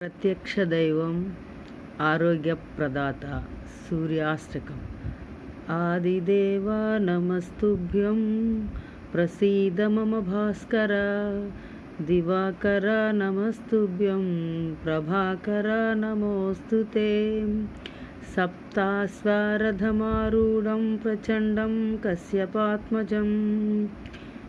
ప్రత్యక్ష దైవం ఆరోగ్య ప్రదాత సూర్యాష్టకం ఆదిదేవా నమస్తుభ్యం. ప్రసీద మమ భాస్కర. దివాకర నమస్తుభ్యం. ప్రభాకర నమోస్తు సప్తాస్వారథమారూఢం ప్రచండం కశ్యపాత్మజం.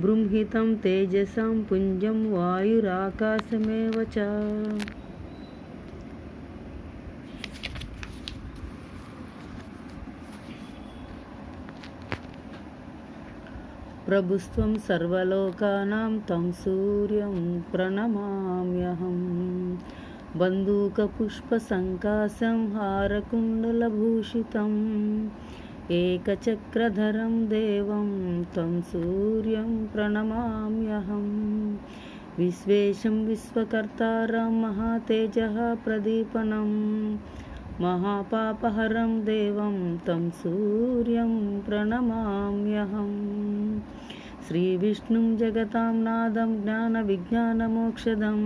బృంహితం తేజసాం పుంజం వాయురాకాశమేవ చ. ప్రభుత్వం సర్వలోకానాం తం సూర్యం ప్రణమామ్యహం. బంధూకపుష్పసంకాశం హారకుండలభూషితం. एकचक्रधरं देवं तं सूर्यं प्रणमाम्यहं विश्वेशं विश्वकर्तारं महातेजः प्रदीपनं महापापहरं देवं तं सूर्यं प्रणमाम्यहं श्रीविष्णुं जगतां नादं ज्ञानविज्ञानमोक्षदम्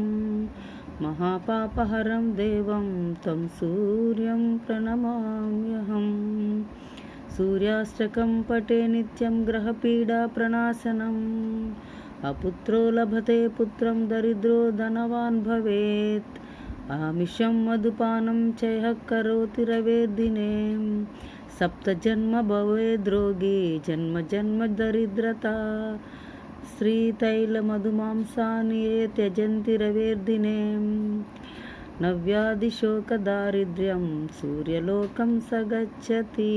మహాపాపహరం దేవం తం సూర్యం ప్రణమామ్యహం सूर्याष्टकं पटे नित्यं ग्रहपीडाप्रणाशनम् अपुत्रो लभते पुत्रं दरिद्रो धनवान् भवेत् आमिषं मधुपानं चयः करोति रवेदिने सप्तजन्म भवेद्रोगी जन्म जन्म दरिद्रता श्रीतैलमधुमांसानि ये त्यजन्ति रवेर्दिने నవ్యాదిశోకదారిద్ర్యం సూర్యలోకం సగచ్చతి.